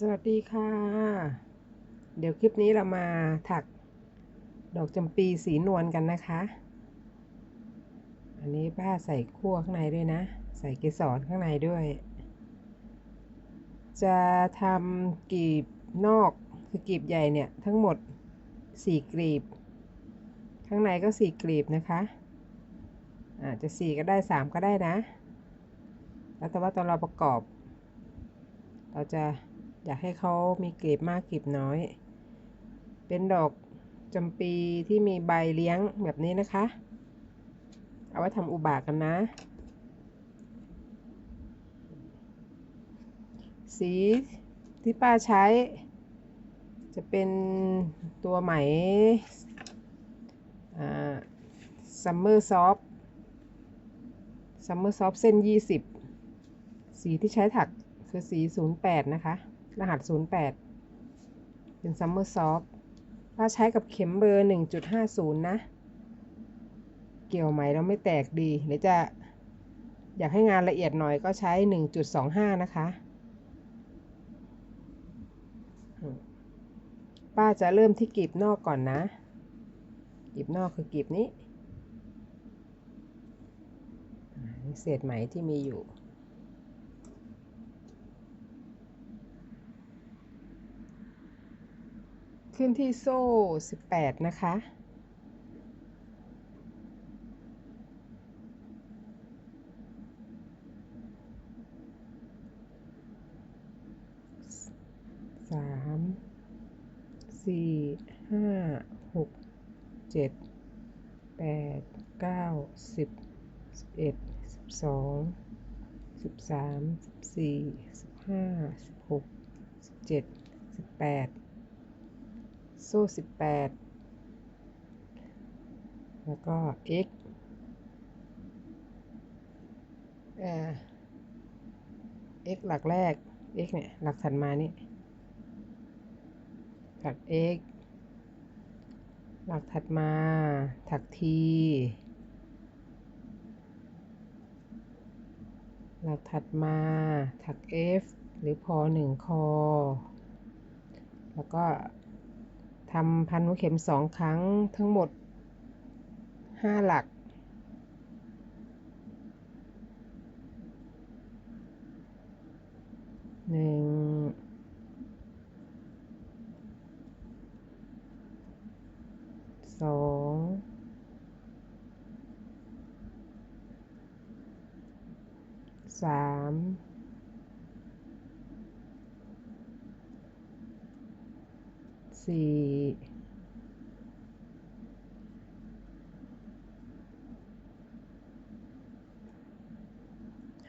สวัสดีค่ะ เดี๋ยวคลิปนี้เรามาถักดอกจำปีสีนวลกันนะคะ อันนี้ป้าใส่ขั้วข้างในด้วยนะ ใส่เกสรข้างในด้วย จะทำกลีบนอกคือกลีบใหญ่เนี่ยทั้งหมดสี่กลีบ ข้างในก็สี่กลีบนะคะอาจจะสี่ก็ได้สามก็ได้นะ แล้วแต่ว่าตอนเราประกอบ เราจะ อยากให้เขามีกลีบมากกลีบน้อย เป็นดอกจำปีที่มีใบเลี้ยงแบบนี้นะคะ เอาไว้ทำอุบากันนะ สีที่ป้าใช้ จะเป็นตัวไหมซัมเมอร์ซอฟซัมเมอร์ซอฟเส้น 20 สีที่ใช้ถักคือสี 08 นะคะ รหัส 08 เป็นซัมเมอร์ซอฟป้าใช้กับเข็มเบอร์ 1.50 นะ เกี่ยวไหมแล้วไม่แตกดีหรือจะอยากให้งานละเอียดหน่อยก็ใช้ 1.25 นะคะ ป้าจะเริ่มที่กลีบนอกก่อนนะกลีบนอกคือกลีบนี้ เศษไหมที่มีอยู่ ขึ้นที่โซ่ 18 นะคะ สาม สี่ ห้า หก เจ็ด แปด เก้า สิบ สิบเอ็ด สิบสอง สิบสาม สิบสี่ สิบห้า สิบหก สิบเจ็ด สิบแปด สิบแปดแล้วก็ x เอ่อ x หลักแรก x เนี่ย หลักถัดมานี่ถัก x หลักถัดมา ถัก t หลักถัดมา ถัก f หรือพอหนึ่งคอ แล้วก็ ทำพันหัวเข็มสองครั้งทั้งหมดห้าหลัก หนึ่ง สอง สาม สี่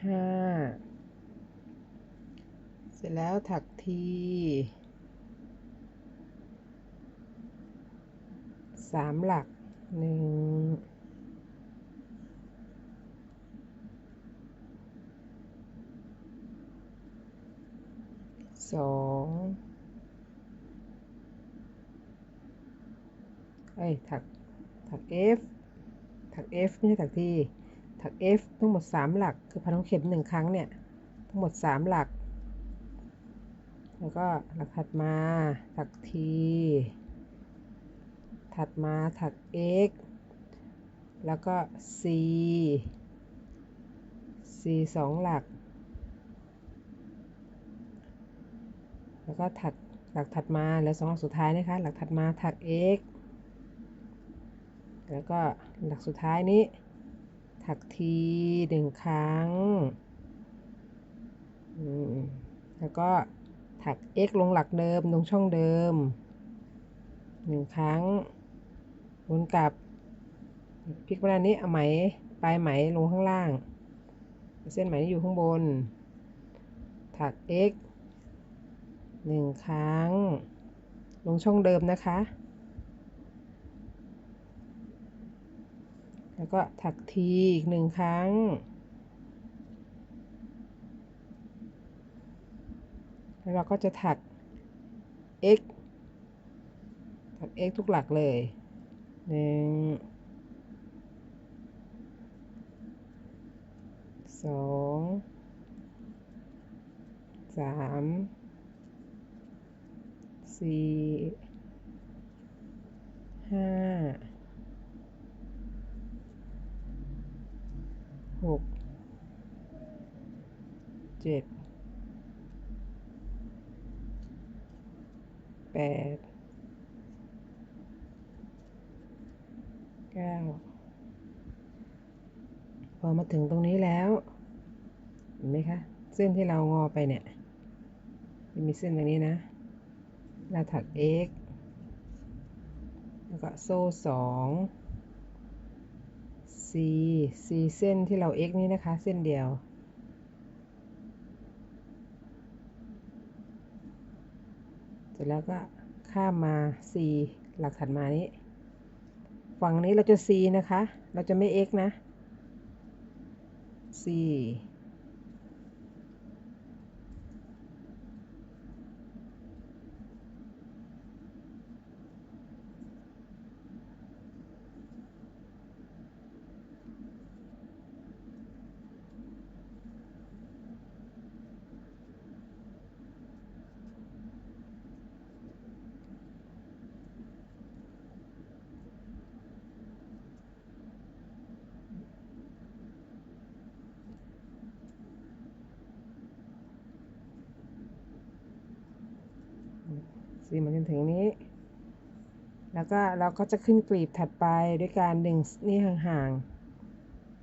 ห้าเสร็จแล้วถักทีสามหลักหนึ่งสอง เอ้ยถักถัก F ถัก F ไม่ใช่ถักทีถัก F ทั้งหมดสามหลัก คือพันเข็มหนึ่งครั้งเนี่ย ทั้งหมดสามหลัก แล้วก็หลักถัดมาถัก T ถัดมาถัก x แล้วก็ c c สองหลัก แล้วก็ถัดหลักถัดมาแล้วสองหลักสุดท้ายนะคะ หลักถัดมาถัก x แล้วก็หลักสุดท้ายนี้ ถัก t หนึ่งครั้ง แล้วก็ถัก x ลงหลักเดิมลงช่องเดิมหนึ่งครั้งวนกลับพลิกมาด้านนี้เอาไหมปลายไหมลงข้างล่าง เส้นไหมที่อยู่ข้างบน ถัก x หนึ่งครั้ง ลงช่องเดิมนะคะ แล้วก็ถักทีอีกหนึ่งครั้ง แล้วเราก็จะถัก x ถัก x ทุกหลักเลยหนึ่งสองสามสี่ห้าหก เจ็ดแปดเก้าพอมาถึงตรงนี้แล้วเห็นไหมคะ เส้นที่เรางอไปเนี่ยจะมีเส้นตรงนี้นะ เราถัก x แล้วก็โซ่สอง c c เส้นที่เรา x นี้นะคะ เส้นเดียว สร็จแล้วก็ข้ามมา c หลักถัดมานี้ ฝั่งนี้เราจะ c นะคะ เราจะไม่ x นะ c สีมาจนถึงนี้ แล้วก็เราก็จะขึ้นกลีบถัดไปด้วยการดึงนี่ห่าง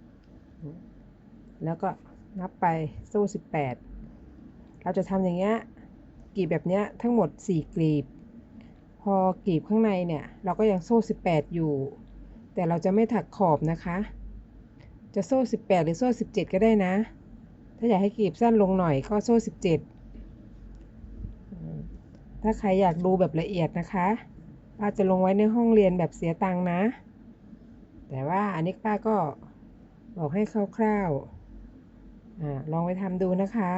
ๆ แล้วก็นับไปโซ่18 เราจะทำอย่างเงี้ยกลีบแบบเนี้ยทั้งหมด 4 กลีบ พอกลีบข้างในเนี่ยเราก็ยังโซ่18 อยู่ แต่เราจะไม่ถักขอบนะคะ จะโซ่ 18 หรือโซ่ 17 ก็ได้นะ ถ้าอยากให้กลีบสั้นลงหน่อยก็โซ่ 17 ถ้าใครอยากดูแบบละเอียดนะคะ ป้าจะลงไว้ในห้องเรียนแบบเสียตังค์นะ แต่ว่าอันนี้ป้าก็บอกให้คร่าวๆอาลองไปทำดูนะคะ